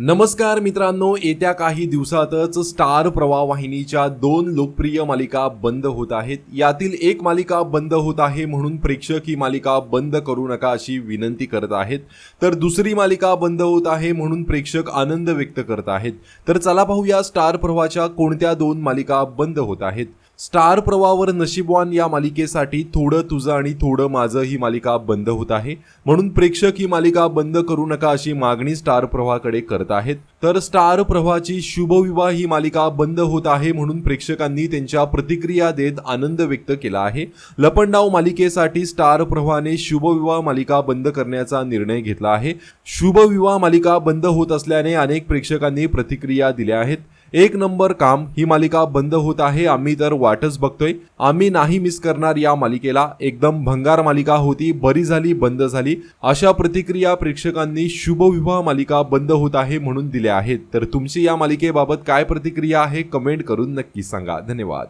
नमस्कार मित्रांनो येत्या काही दिवसातच स्टार प्रवाह वाहिनीच्या दोन लोकप्रिय मालिका बंद होत आहेत. यातील एक मालिका बंद होत आहे म्हणून प्रेक्षक ही मालिका बंद करू नका अशी विनंती करत आहेत. तर दुसरी मालिका बंद होत आहे म्हणून प्रेक्षक आनंद व्यक्त करत आहेत. तर चला पाहूया स्टार प्रवाहाच्या कोणत्या दोन मालिका बंद होत आहेत. स्टार प्रवाहावर नशीबवान या मालिकेसाठी थोडं तुझं आणि थोडं माझं ही मालिका बंद होत आहे. म्हणून प्रेक्षक ही मालिका बंद करू नका अशी मागणी स्टार प्रवाहाकडे करत आहेत. तर स्टार प्रवाहाची शुभविवाह ही मालिका बंद होत आहे म्हणून प्रेक्षकांनी त्यांच्या प्रतिक्रिया देत आनंद व्यक्त केला आहे. लपंडाव मालिकेसाठी स्टार प्रवाहाने शुभविवाह मालिका बंद करण्याचा निर्णय घेतला आहे. शुभविवाह मालिका बंद होत असल्याने अनेक प्रेक्षकांनी प्रतिक्रिया दिल्या आहेत. एक नंबर काम ही मालिका बंद होत आहे आम्ही तर वाटच बघतोय. आम्ही नाही मिस करणार या मालिकेला. एकदम भंगार मालिका होती बरी झाली बंद झाली. अशा प्रतिक्रिया प्रेक्षकांनी शुभविवाह मालिका बंद होत आहे म्हणून दिल्या आहेत. तर तुमची या मालिकेबाबत काय प्रतिक्रिया आहे कमेंट करून नक्की सांगा. धन्यवाद.